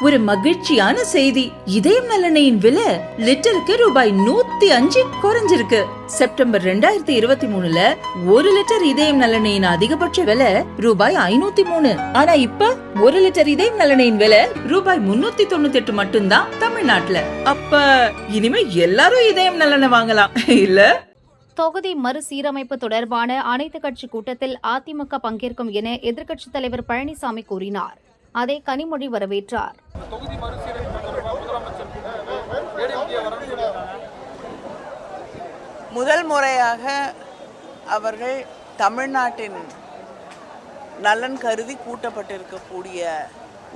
ஒரு மகிழ்ச்சியான செய்தி. இதயம் நலனையின் விலை லிட்டருக்கு ரூபாய் நூத்தி அஞ்சு குறைஞ்சிருக்கு. செப்டம்பர் ரெண்டாயிரத்தி இருபத்தி மூணுல ஒரு லிட்டர் இதயம் நலனையின் அதிகபட்ச விலை ரூபாய் ஐநூத்தி மூணு. ஆனா இப்ப ஒரு லிட்டர் இதயம் நலனையின் விலை ரூபாய் முன்னூத்தி தொண்ணூத்தி எட்டு மட்டும்தான் தமிழ்நாட்டுல. அப்ப இனிமே எல்லாரும் இதயம் நலனை வாங்கலாம். இல்ல? தொகுதி மறுசீரமைப்பு தொடர்பான அனைத்து கட்சி கூட்டத்தில் அதிமுக பங்கேற்கும் என எதிர்க்கட்சித் தலைவர் பழனிசாமி கூறினார். அதை கனிமொழி வரவேற்றார். முதல் முறையாக அவர்கள் தமிழ்நாட்டின் நலன் கருதி கூட்டப்பட்டிருக்கக்கூடிய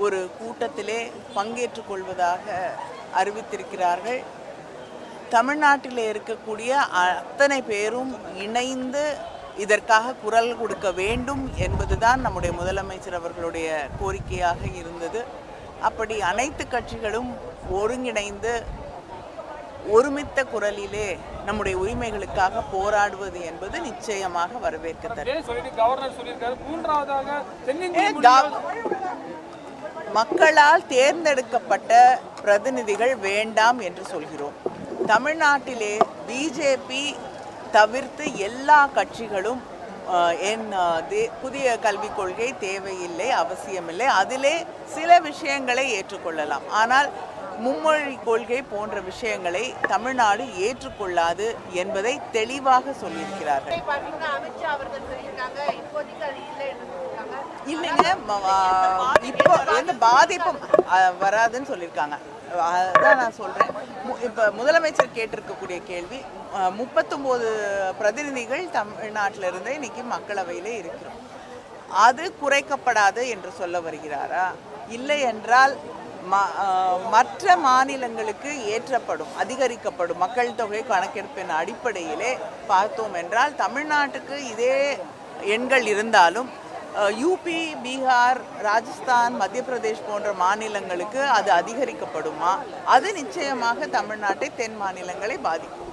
ஒரு கூட்டத்திலே பங்கேற்றுக் கொள்வதாக அறிவித்திருக்கிறார்கள். தமிழ்நாட்டில் இருக்கக்கூடிய அத்தனை பேரும் இணைந்து இதற்காக குரல் கொடுக்க வேண்டும் என்பதுதான் நம்முடைய முதலமைச்சர் அவர்களுடைய கோரிக்கையாக இருந்தது. அப்படி அனைத்து கட்சிகளும் ஒருங்கிணைந்து ஒருமித்த குரலிலே நம்முடைய உரிமைகளுக்காக போராடுவது என்பது நிச்சயமாக கவ- மக்களால் தேர்ந்தெடுக்கப்பட்ட பிரதிநிதிகள் வேண்டாம் என்று சொல்கிறோம். தமிழ்நாட்டிலே பிஜேபி தவிர்த்து எல்லா கட்சிகளும் என் புதிய கல்விக் கொள்கை தேவையில்லை அவசியமில்லை. அதிலே சில விஷயங்களை ஏற்றுக்கொள்ளலாம். ஆனால் மும்மொழி கொள்கை போன்ற விஷயங்களை தமிழ்நாடு ஏற்றுக்கொள்ளாது என்பதை தெளிவாக சொல்லியிருக்கிறார்கள். இல்லைங்க இப்போ எந்த பாதிப்பும் வராதுன்னு சொல்லியிருக்காங்க. அதான் நான் சொல்கிறேன் இப்போ முதலமைச்சர் கேட்டிருக்கக்கூடிய கேள்வி முப்பத்தொம்போது பிரதிநிதிகள் தமிழ்நாட்டில் இருந்து இன்னைக்கு மக்களவையிலே இருக்கிறோம். அது குறைக்கப்படாது என்று சொல்ல வருகிறாரா? இல்லை என்றால் ம- மற்ற மாநிலங்களுக்கு ஏற்றப்படும் அதிகரிக்கப்படும் மக்கள் தொகை கணக்கெடுப்பின் அடிப்படையிலே பார்த்தோம் என்றால் தமிழ்நாட்டுக்கு இதே எண்கள் இருந்தாலும் யூபி பீகார் ராஜஸ்தான் மத்திய பிரதேஷ் போன்ற மாநிலங்களுக்கு அது அதிகரிக்கப்படுமா? அது நிச்சயமாக தமிழ்நாட்டை தென் மாநிலங்களை பாதிக்கும்.